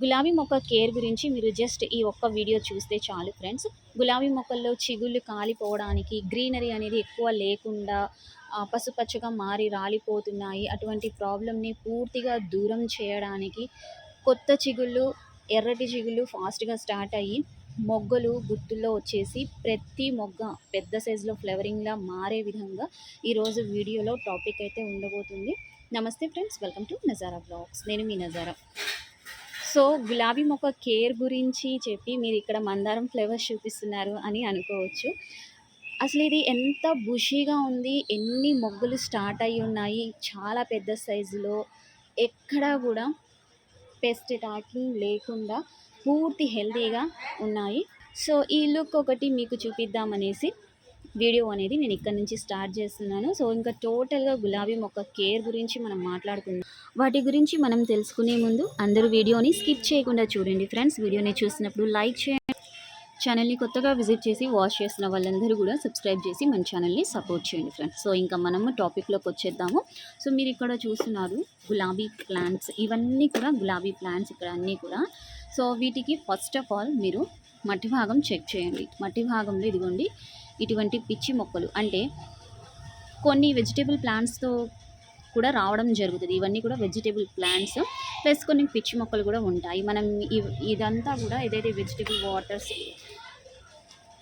గులాబీ మొక్క కేర్ గురించి మీరు జస్ట్ ఈ ఒక్క వీడియో చూస్తే చాలు ఫ్రెండ్స్ గులాబీ మొక్కల్లో చిగుళ్ళు కాలిపోవడానికి గ్రీనరీ అనేది ఎక్కువ లేకుండా పసుపచ్చగా మారి రాలిపోతున్నాయి. అటువంటి ప్రాబ్లమ్ని పూర్తిగా దూరం చేయడానికి కొత్త చిగుళ్ళు ఎర్రటి చిగుళ్ళు ఫాస్ట్గా స్టార్ట్ అయ్యి మొగ్గలు గుత్తుల్లో వచ్చేసి ప్రతి మొగ్గ పెద్ద సైజులో ఫ్లవరింగ్లా మారే విధంగా ఈరోజు వీడియోలో టాపిక్ అయితే ఉండబోతుంది. నమస్తే friends welcome to Nazara blogs నేను మీ నజారా సో గులాబీ మొక్క కేర్ గురించి చెప్పి మీరు ఇక్కడ మందారం ఫ్లేవర్స్ చూపిస్తున్నారు అని అనుకోవచ్చు. అసలు ఇది ఎంత బుషీగా ఉంది ఎన్ని మొగ్గులు స్టార్ట్ అయి ఉన్నాయి చాలా పెద్ద సైజులో ఎక్కడా కూడా పెస్ట్ అటాకింగ్ లేకుండా పూర్తి హెల్తీగా ఉన్నాయి. సో ఈ లుక్ ఒకటి మీకు చూపిద్దామనేసి వీడియో అనేది నేను ఇక్కడ నుంచి స్టార్ట్ చేస్తున్నాను. సో ఇంకా టోటల్గా గులాబీ మొక్క కేర్ గురించి మనం మాట్లాడుకుందాం. వాటి గురించి మనం తెలుసుకునే ముందు అందరూ వీడియోని స్కిప్ చేయకుండా చూడండి ఫ్రెండ్స్. వీడియోని చూసినప్పుడు లైక్ చేయండి. ఛానల్ని కొత్తగా విజిట్ చేసి వాచ్ చేసిన వాళ్ళందరూ కూడా సబ్స్క్రైబ్ చేసి మన ఛానల్ని సపోర్ట్ చేయండి ఫ్రెండ్స్. సో ఇంకా మనము టాపిక్లోకి వచ్చేద్దాము. సో మీరు ఇక్కడ చూస్తున్నారు గులాబీ ప్లాంట్స్. ఇవన్నీ కూడా గులాబీ ప్లాంట్స్ ఇక్కడ అన్నీ కూడా. సో వీటికి ఫస్ట్ ఆఫ్ ఆల్ మీరు మట్టి భాగం చెక్ చేయండి. మట్టి భాగంలో ఇదిగోండి ఇటువంటి పిచ్చి మొక్కలు. అంటే కొన్ని వెజిటేబుల్ ప్లాంట్స్తో కూడా రావడం జరుగుతుంది. ఇవన్నీ కూడా వెజిటేబుల్ ప్లాంట్స్ ప్లస్ కొన్ని పిచ్చి మొక్కలు కూడా ఉంటాయి. మనం ఇదంతా కూడా ఏదైతే వెజిటేబుల్ వాటర్స్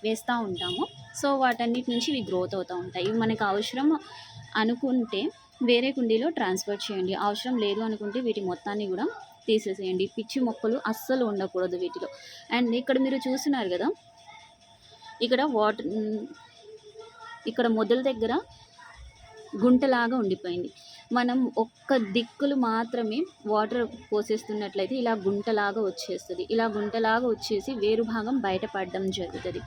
వేస్తూ ఉంటామో సో వాటన్నిటి నుంచి ఇవి గ్రోత్ అవుతూ ఉంటాయి. ఇవి మనకు అవసరం అనుకుంటే వేరే కుండీలో ట్రాన్స్ఫర్ చేయండి. అవసరం లేదు అనుకుంటే వీటి మొత్తాన్ని కూడా తీసేసేయండి. పిచ్చి మొక్కలు అస్సలు ఉండకూడదు వీటిలో. అండ్ ఇక్కడ మీరు చూసినారు కదా ఇక్కడ వాటర్ ఇక్కడ మొదల దగ్గర గుంటలాగా ఉండిపోయింది. మనం ఒక్క దిక్కులు మాత్రమే వాటర్ పోసేస్తున్నట్లయితే ఇలా గుంటలాగా వచ్చేస్తుంది. ఇలా గుంటలాగా వచ్చేసి వేరు భాగం బయటపడడం జరుగుతుంది.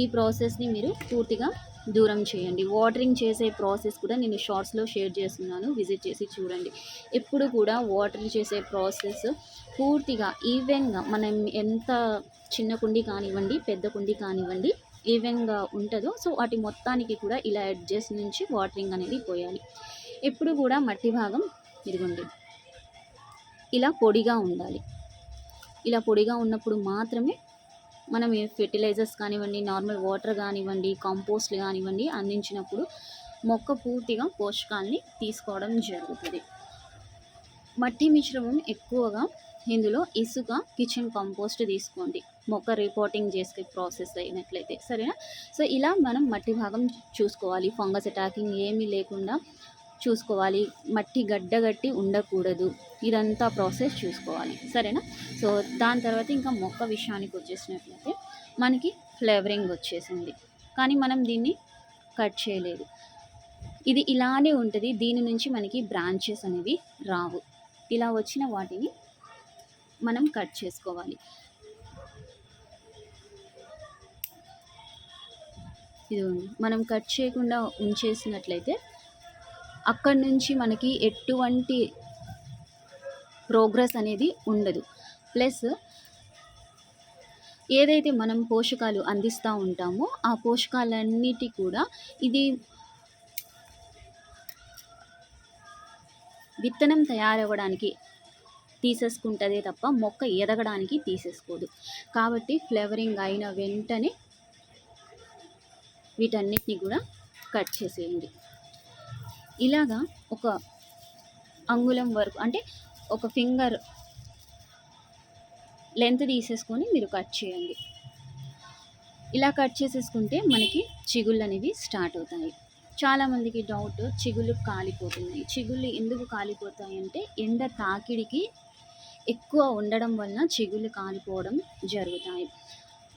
ఈ ప్రాసెస్ని మీరు పూర్తిగా దూరం చేయండి. వాటరింగ్ చేసే ప్రాసెస్ కూడా నేను షార్ట్స్లో షేర్ చేస్తున్నాను. విజిట్ చేసి చూడండి. ఎప్పుడు కూడా వాటరింగ్ చేసే ప్రాసెస్ పూర్తిగా ఈవెన్గా మనం ఎంత చిన్న కుండి కానివ్వండి పెద్ద కుండి కానివ్వండి ఈవెన్గా ఉంటుందో సో వాటి మొత్తానికి కూడా ఇలా అడ్జస్ట్ నుంచి వాటరింగ్ అనేది పోయాలి. ఎప్పుడు కూడా మట్టి భాగం ఇదిగోండి. ఇలా పొడిగా ఉండాలి. ఇలా పొడిగా ఉన్నప్పుడు మాత్రమే మనం ఫెర్టిలైజర్స్ కానివ్వండి నార్మల్ వాటర్ కానివ్వండి కాంపోస్ట్లు కానివ్వండి అందించినప్పుడు మొక్క పూర్తిగా పోషకాలని తీసుకోవడం జరుగుతుంది. మట్టి మిశ్రమం ఎక్కువగా ఇందులో ఇసుక కిచెన్ కంపోస్ట్ తీసుకోండి. మొక్క రిపోర్టింగ్ చేసే ప్రాసెస్ అయినట్లయితే సరేనా? సో ఇలా మనం మట్టి భాగం చూసుకోవాలి. ఫంగస్ అటాకింగ్ ఏమీ లేకుండా చూసుకోవాలి. మట్టి గడ్డగట్టి ఉండకూడదు. ఇదంతా ప్రాసెస్ చూసుకోవాలి. సరేనా? సో దాని తర్వాత ఇంకా మొక్క విషయానికి వచ్చేసినట్లయితే మనకి ఫ్లేవరింగ్ వచ్చేసింది. కానీ మనం దీన్ని కట్ చేయలేదు. ఇది ఇలానే ఉంటుంది. దీని నుంచి మనకి బ్రాంచెస్ అనేవి రావు. ఇలా వచ్చిన వాటిని మనం కట్ చేసుకోవాలి. ఇది మనం కట్ చేయకుండా ఉంచేసినట్లయితే అక్కడి నుంచి మనకి ఎటువంటి ప్రోగ్రెస్ అనేది ఉండదు. ప్లస్ ఏదైతే మనం పోషకాలు అందిస్తూ ఉంటామో ఆ పోషకాలన్నిటి కూడా ఇది విత్తనం తయారవ్వడానికి తీసేసుకుంటుందే తప్ప మొక్క ఎదగడానికి తీసేసుకోదు. కాబట్టి ఫ్లేవరింగ్ అయిన వెంటనే వీటన్నిటిని కూడా కట్ చేసేయండి. ఇలాగా ఒక అంగుళం వరకు అంటే ఒక ఫింగర్ లెంత్ తీసేసుకొని మీరు కట్ చేయండి. ఇలా కట్ చేసేసుకుంటే మనకి చిగుళ్ళు అనేవి స్టార్ట్ అవుతాయి. చాలామందికి డౌట్ చిగుళ్ళు కాలిపోతున్నాయి. చిగుళ్ళు ఎందుకు కాలిపోతాయి అంటే ఎండ తాకిడికి ఎక్కువ ఉండడం వలన చిగుళ్ళు కాలిపోవడం జరుగుతాయి.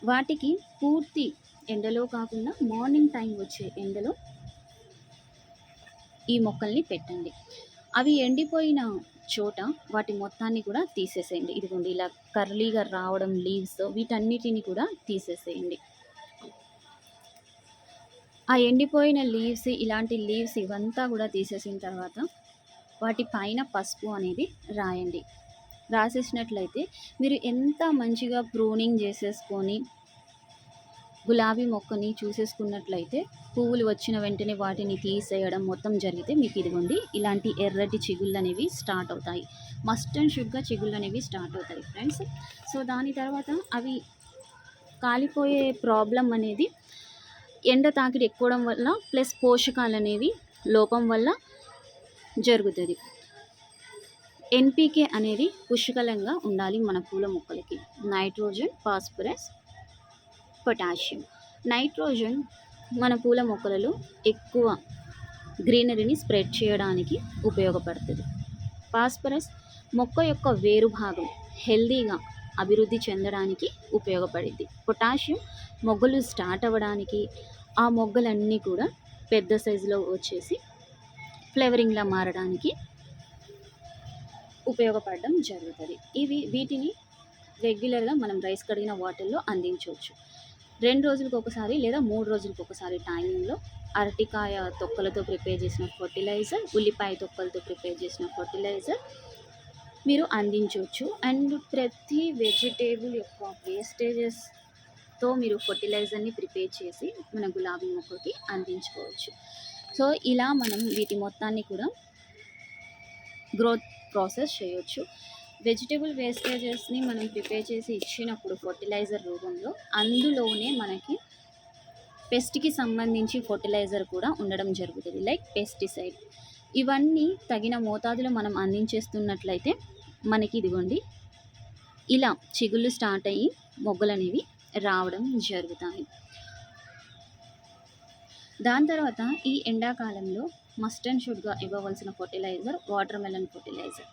వాటికి పూర్తి ఎండలో కాకుండా మార్నింగ్ టైం వచ్చే ఎండలో ఈ మొక్కల్ని పెట్టండి. అవి ఎండిపోయిన చోట వాటి మొత్తాన్ని కూడా తీసేసేయండి. ఇదిగోండి ఇలా కర్లీగా రావడం లీవ్స్ వీటన్నిటిని కూడా తీసేసేయండి. ఆ ఎండిపోయిన లీవ్స్ ఇలాంటి లీవ్స్ ఇవంతా కూడా తీసేసిన తర్వాత వాటి పైన పసుపు అనేది రాయండి. రాసేసినట్లయితే మీరు ఎంత మంచిగా ప్రూనింగ్ చేసేసుకొని గులాబీ మొక్కని చూసేసుకున్నట్లయితే పువ్వులు వచ్చిన వెంటనే వాటిని తీసేయడం మొత్తం జరిగితే మీకు ఇదిగోండి ఇలాంటి ఎర్రటి చిగుళ్ళు అనేవి స్టార్ట్ అవుతాయి. మస్ట్ అండ్ షుడ్గా చిగుళ్ళు అనేవి స్టార్ట్ అవుతాయి ఫ్రెండ్స్. సో దాని తర్వాత అవి కాలిపోయే ప్రాబ్లం అనేది ఎండ తాకిడి ఎక్కువడం వల్ల ప్లస్ పోషకాలు అనేవి లోపం వల్ల జరుగుతుంది. ఎన్పికే అనేది పుష్కలంగా ఉండాలి మన పూల మొక్కలకి. Nitrogen phosphorus potassium. నైట్రోజన్ మన పూల మొక్కలలో ఎక్కువ గ్రీనరీని స్ప్రెడ్ చేయడానికి ఉపయోగపడుతుంది. ఫాస్ఫరస్ మొక్క యొక్క వేరు భాగం హెల్దీగా అభివృద్ధి చెందడానికి ఉపయోగపడింది. పొటాషియం మొగ్గలు స్టార్ట్ అవ్వడానికి ఆ మొగ్గలన్నీ కూడా పెద్ద సైజులో వచ్చేసి ఫ్లేవరింగ్లా మారడానికి ఉపయోగపడడం జరుగుతుంది. ఇవి వీటిని రెగ్యులర్గా మనం రైస్ కడిగిన వాటర్లో అందించవచ్చు. రెండు రోజులకు ఒకసారి లేదా మూడు రోజులకు ఒకసారి టైమింగ్లో అరటికాయ తొక్కలతో ప్రిపేర్ చేసిన ఫర్టిలైజర్ ఉల్లిపాయ తొక్కలతో ప్రిపేర్ చేసిన ఫర్టిలైజర్ మీరు అందించవచ్చు. అండ్ ప్రతి వెజిటేబుల్ యొక్క వేస్టేజెస్తో మీరు ఫర్టిలైజర్ని ప్రిపేర్ చేసి మన గులాబీ మొక్కకి అందించుకోవచ్చు. సో ఇలా మనం వీటి మొత్తాన్ని కూడా గ్రోత్ ప్రాసెస్ చేయొచ్చు. వెజిటేబుల్ వేస్టేజెస్ని మనం ప్రిపేర్ చేసి ఇచ్చినప్పుడు ఫర్టిలైజర్ రూపంలో అందులోనే మనకి పెస్ట్కి సంబంధించి ఫర్టిలైజర్ కూడా ఉండడం జరుగుతుంది లైక్ పెస్టిసైడ్. ఇవన్నీ తగిన మోతాదులో మనం అందించేస్తున్నట్లయితే మనకి ఇదిగోండి ఇలా చిగుళ్ళు స్టార్ట్ అయ్యి మొగ్గలు అనేవి రావడం జరుగుతాయి. దాని తర్వాత ఈ ఎండాకాలంలో మస్ట్ అండ్ షుడ్గా ఇవ్వవలసిన ఫర్టిలైజర్ వాటర్ మెలన్ ఫర్టిలైజర్.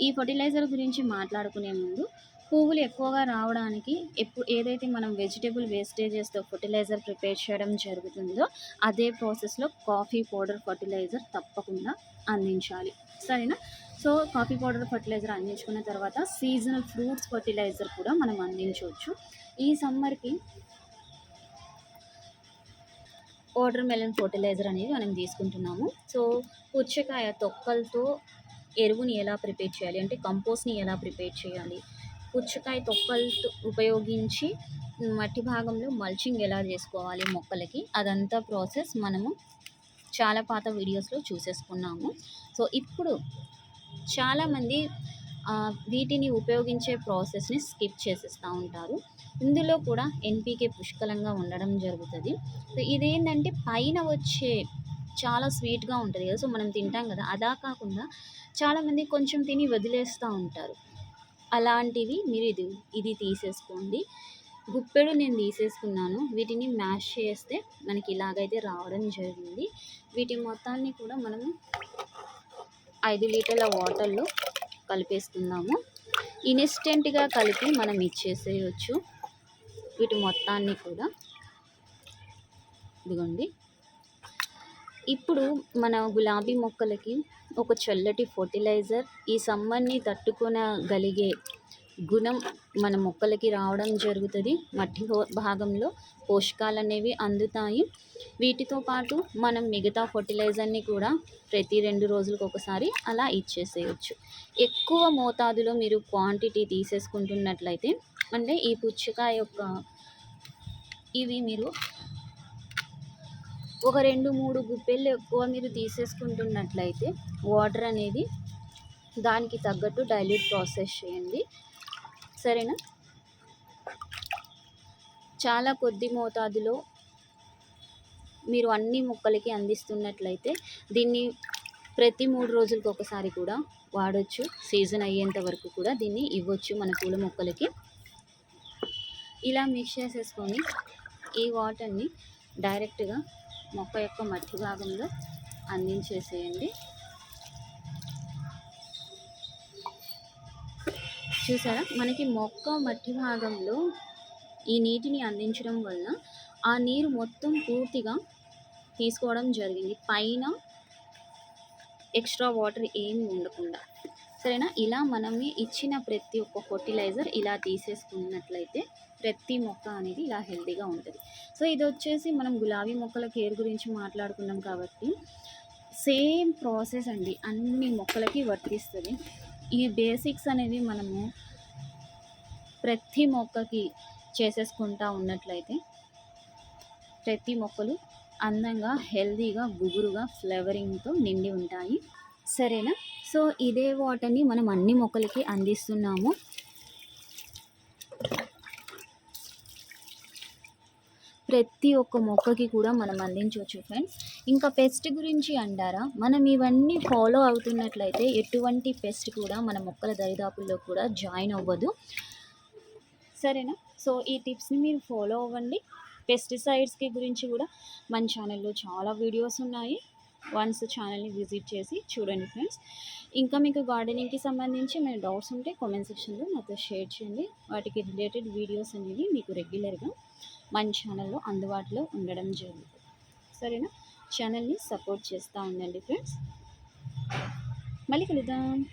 ఈ ఫర్టిలైజర్ గురించి మాట్లాడుకునే ముందు పువ్వులు ఎక్కువగా రావడానికి ఎప్పుడు ఏదైతే మనం వెజిటేబుల్ వేస్టేజెస్తో ఫర్టిలైజర్ ప్రిపేర్ చేయడం జరుగుతుందో అదే ప్రాసెస్లో కాఫీ పౌడర్ ఫర్టిలైజర్ తప్పకుండా అందించాలి. సరేనా? సో కాఫీ పౌడర్ ఫర్టిలైజర్ అందించుకున్న తర్వాత సీజనల్ ఫ్రూట్స్ ఫర్టిలైజర్ కూడా మనం అందించవచ్చు. ఈ సమ్మర్కి వాటర్ మెలన్ ఫర్టిలైజర్ అనేది మనం తీసుకుంటున్నాము. సో పుచ్చకాయ తొక్కలతో ఎరువుని ఎలా ప్రిపేర్ చేయాలి? అంటే కంపోస్ట్ని ఎలా ప్రిపేర్ చేయాలి? పుచ్చకాయ తొక్కలతో ఉపయోగించి మట్టి భాగంలో మల్చింగ్ ఎలా చేసుకోవాలి మొక్కలకి? అదంతా ప్రాసెస్ మనము చాలా పాత వీడియోస్లో చూసేసుకున్నాము. సో ఇప్పుడు చాలామంది వీటిని ఉపయోగించే ప్రాసెస్ని స్కిప్ చేసేస్తూ ఉంటారు. ఇందులో కూడా ఎన్పీకే పుష్కలంగా ఉండడం జరుగుతుంది. సో ఇదేంటంటే పైన వచ్చే చాలా స్వీట్గా ఉంటుంది కదా సో మనం తింటాం కదా అలా కాకుండా చాలామంది కొంచెం తిని వదిలేస్తూ ఉంటారు. అలాంటివి మీరు ఇది ఇది తీసేసుకోండి. గుప్పెడు నేను తీసేసుకున్నాను వీటిని మ్యాష్ చేస్తే మనకి ఇలాగైతే రావడం జరిగింది. వీటి మొత్తాన్ని కూడా మనము ఐదు లీటర్ల వాటర్లో కలిపేసుకుందాము. ఇన్స్టెంట్గా కలిపి మనం ఇచ్చేసేయచ్చు. వీటి మొత్తాన్ని కూడా. ఇదిగోండి. ఇప్పుడు మన గులాబీ మొక్కలకి ఒక చల్లటి ఫర్టిలైజర్ ఈ సమ్మర్ని తట్టుకొనగలిగే గుణం మన మొక్కలకి రావడం జరుగుతుంది. మట్టి హో- భాగంలో పోషకాలు అనేవి అందుతాయి. వీటితో పాటు మనం మిగతా ఫర్టిలైజర్ని కూడా ప్రతి రెండు రోజులకు ఒకసారి అలా ఇచ్చేసేయచ్చు. ఎక్కువ మోతాదులో మీరు క్వాంటిటీ తీసేసుకుంటున్నట్లయితే అంటే ఈ పుచ్చకాయ యొక్క ఇవి మీరు ఒక రెండు మూడు గుప్పెళ్ళు ఎక్కువ మీరు తీసేసుకుంటున్నట్లయితే వాటర్ అనేది దానికి తగ్గట్టు డైల్యూట్ ప్రాసెస్ చేయండి. సరేనా? చాలా కొద్ది మోతాదులో మీరు అన్ని మొక్కలకి అందిస్తున్నట్లయితే దీన్ని ప్రతి మూడు రోజులకు ఒకసారి కూడా వాడచ్చు. సీజన్ అయ్యేంత వరకు కూడా దీన్ని ఇవ్వచ్చు మన పూల మొక్కలకి. ఇలా మిక్స్ చేసేసుకొని ఈ వాటర్ని డైరెక్ట్గా మొక్క యొక్క మట్టి భాగంలో అందించేసేయండి. చూసారా? మనకి మొక్క మట్టి భాగంలో ఈ నీటిని అందించడం వలన ఆ నీరు మొత్తం పూర్తిగా తీసుకోవడం జరిగింది. పైన ఎక్స్ట్రా వాటర్ ఏమి ఉండకుండా. సరేనా? ఇలా మనమే ఇచ్చిన ప్రతి ఒక్క ఫర్టిలైజర్ ఇలా తీసేసుకున్నట్లయితే ప్రతి మొక్క అనేది ఇలా హెల్తీగా ఉంటుంది. సో ఇది వచ్చేసి మనం గులాబీ మొక్కల కేర్ గురించి మాట్లాడుకున్నాం కాబట్టి సేమ్ ప్రాసెస్ అండి. అన్ని మొక్కలకి వర్తిస్తుంది. ఈ బేసిక్స్ అనేవి మనము ప్రతి మొక్కకి చేసేసుకుంటా ఉన్నట్లయితే ప్రతి మొక్కలు అందంగా హెల్దీగా గుబురుగా ఫ్లేవరింగ్తో నిండి ఉంటాయి. సరేనా? సో ఇదే వాటర్ని మనం అన్ని మొక్కలకి అందిస్తున్నాము. ప్రతి ఒక్క మొక్కకి కూడా మనం అందించవచ్చు ఫ్రెండ్స్. ఇంకా పెస్ట్ గురించి అంటారా? మనం ఇవన్నీ ఫాలో అవుతున్నట్లయితే ఎటువంటి పెస్ట్ కూడా మన మొక్కల దరిదాపుల్లో కూడా జాయిన్ అవ్వదు. సరేనా? సో ఈ టిప్స్ని మీరు ఫాలో అవ్వండి. పెస్టిసైడ్స్కి గురించి కూడా మన ఛానల్లో చాలా వీడియోస్ ఉన్నాయి. వన్స్ ఛానల్ని విజిట్ చేసి చూడండి ఫ్రెండ్స్. ఇంకా మీకు గార్డెనింగ్కి సంబంధించి మీ డౌట్స్ ఉంటే కామెంట్ సెక్షన్లో నాతో షేర్ చేయండి. వాటికి రిలేటెడ్ వీడియోస్ అనేవి మీకు రెగ్యులర్గా మన ఛానల్లో అందుబాటులో ఉండడం జరుగుతుంది. సరేనా? ఛానల్ని సపోర్ట్ చేస్తూ ఉండండి ఫ్రెండ్స్ మళ్ళీ కలుద్దాం.